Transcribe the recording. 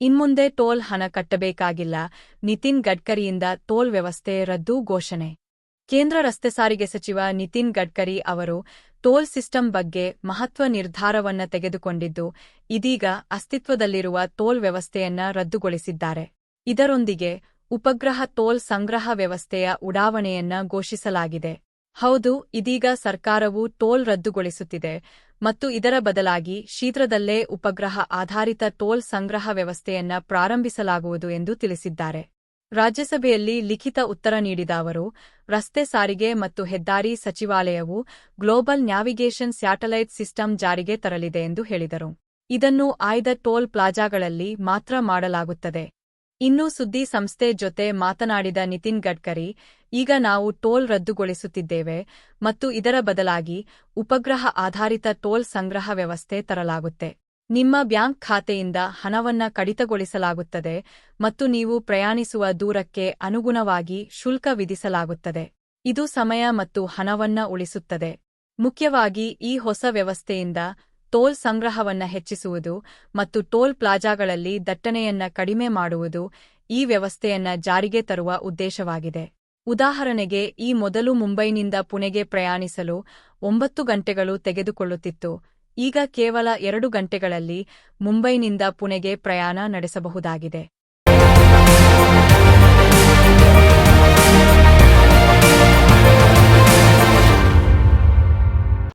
ಇನ್ಮುಂದೆ ಟೋಲ್ ಹಣ ಕಟ್ಟಬೇಕಾಗಿಲ್ಲ. ನಿತಿನ್ ಗಡ್ಕರಿಯಿಂದ ಟೋಲ್ ವ್ಯವಸ್ಥೆ ರದ್ದು ಘೋಷಣೆ. ಕೇಂದ್ರ ರಸ್ತೆ ಸಾರಿಗೆ ಸಚಿವ ನಿತಿನ್ ಗಡ್ಕರಿ ಅವರು ಟೋಲ್ ಸಿಸ್ಟಮ್ ಬಗ್ಗೆ ಮಹತ್ವ ನಿರ್ಧಾರವನ್ನ ತೆಗೆದುಕೊಂಡಿದ್ದು, ಇದೀಗ ಅಸ್ತಿತ್ವದಲ್ಲಿರುವ ಟೋಲ್ ವ್ಯವಸ್ಥೆಯನ್ನ ರದ್ದುಗೊಳಿಸಿದ್ದಾರೆ. ಇದರೊಂದಿಗೆ ಉಪಗ್ರಹ ಟೋಲ್ ಸಂಗ್ರಹ ವ್ಯವಸ್ಥೆಯ ಉಡಾವಣೆಯನ್ನ ಘೋಷಿಸಲಾಗಿದೆ. ಹೌದು, ಇದೀಗ ಸರ್ಕಾರವು ಟೋಲ್ ರದ್ದುಗೊಳಿಸುತ್ತಿದೆ ಮತ್ತು ಇದರ ಬದಲಾಗಿ ಶೀಘ್ರದಲ್ಲೇ ಉಪಗ್ರಹ ಆಧಾರಿತ ಟೋಲ್ ಸಂಗ್ರಹ ವ್ಯವಸ್ಥೆಯನ್ನ ಪ್ರಾರಂಭಿಸಲಾಗುವುದು ಎಂದು ತಿಳಿಸಿದ್ದಾರೆ. ರಾಜ್ಯಸಭೆಯಲ್ಲಿ ಲಿಖಿತ ಉತ್ತರ ನೀಡಿದ ಅವರು, ರಸ್ತೆ ಸಾರಿಗೆ ಮತ್ತು ಹೆದ್ದಾರಿ ಸಚಿವಾಲಯವು ಗ್ಲೋಬಲ್ ನ್ಯಾವಿಗೇಷನ್ ಸ್ಯಾಟಲೈಟ್ ಸಿಸ್ಟಮ್ ಜಾರಿಗೆ ತರಲಿದೆ ಎಂದು ಹೇಳಿದರು. ಇದನ್ನು ಆಯ್ದ ಟೋಲ್ ಪ್ಲಾಜಾಗಳಲ್ಲಿ ಮಾತ್ರ ಮಾಡಲಾಗುತ್ತದೆ. ಇನ್ನು ಸುದ್ದಿ ಸಂಸ್ಥೆ ಜೊತೆ ಮಾತನಾಡಿದ ನಿತಿನ್ ಗಡ್ಕರಿ, ಈಗ ನಾವು ಟೋಲ್ ರದ್ದುಗೊಳಿಸುತ್ತಿದ್ದೇವೆ ಮತ್ತು ಇದರ ಬದಲಾಗಿ ಉಪಗ್ರಹ ಆಧಾರಿತ ಟೋಲ್ ಸಂಗ್ರಹ ವ್ಯವಸ್ಥೆ ತರಲಾಗುತ್ತೆ. ನಿಮ್ಮ ಬ್ಯಾಂಕ್ ಖಾತೆಯಿಂದ ಹಣವನ್ನ ಕಡಿತಗೊಳಿಸಲಾಗುತ್ತದೆ ಮತ್ತು ನೀವು ಪ್ರಯಾಣಿಸುವ ದೂರಕ್ಕೆ ಅನುಗುಣವಾಗಿ ಶುಲ್ಕ ವಿಧಿಸಲಾಗುತ್ತದೆ. ಇದು ಸಮಯ ಮತ್ತು ಹಣವನ್ನ ಉಳಿಸುತ್ತದೆ. ಮುಖ್ಯವಾಗಿ ಈ ಹೊಸ ವ್ಯವಸ್ಥೆಯಿಂದ ಟೋಲ್ ಸಂಗ್ರಹವನ್ನ ಹೆಚ್ಚಿಸುವುದು ಮತ್ತು ಟೋಲ್ ಪ್ಲಾಜಾಗಳಲ್ಲಿ ದಟ್ಟಣೆಯನ್ನ ಕಡಿಮೆ ಮಾಡುವುದು ಈ ವ್ಯವಸ್ಥೆಯನ್ನ ಜಾರಿಗೆ ತರುವ ಉದ್ದೇಶವಾಗಿದೆ. ಉದಾಹರಣೆಗೆ, ಈ ಮೊದಲು ಮುಂಬೈನಿಂದ ಪುಣೆಗೆ ಪ್ರಯಾಣಿಸಲು ಒಂಬತ್ತು ಗಂಟೆಗಳು ತೆಗೆದುಕೊಳ್ಳುತ್ತಿತ್ತು. ಈಗ ಕೇವಲ ಎರಡು ಗಂಟೆಗಳಲ್ಲಿ ಮುಂಬೈನಿಂದ ಪುಣೆಗೆ ಪ್ರಯಾಣ ನಡೆಸಬಹುದಾಗಿದೆ.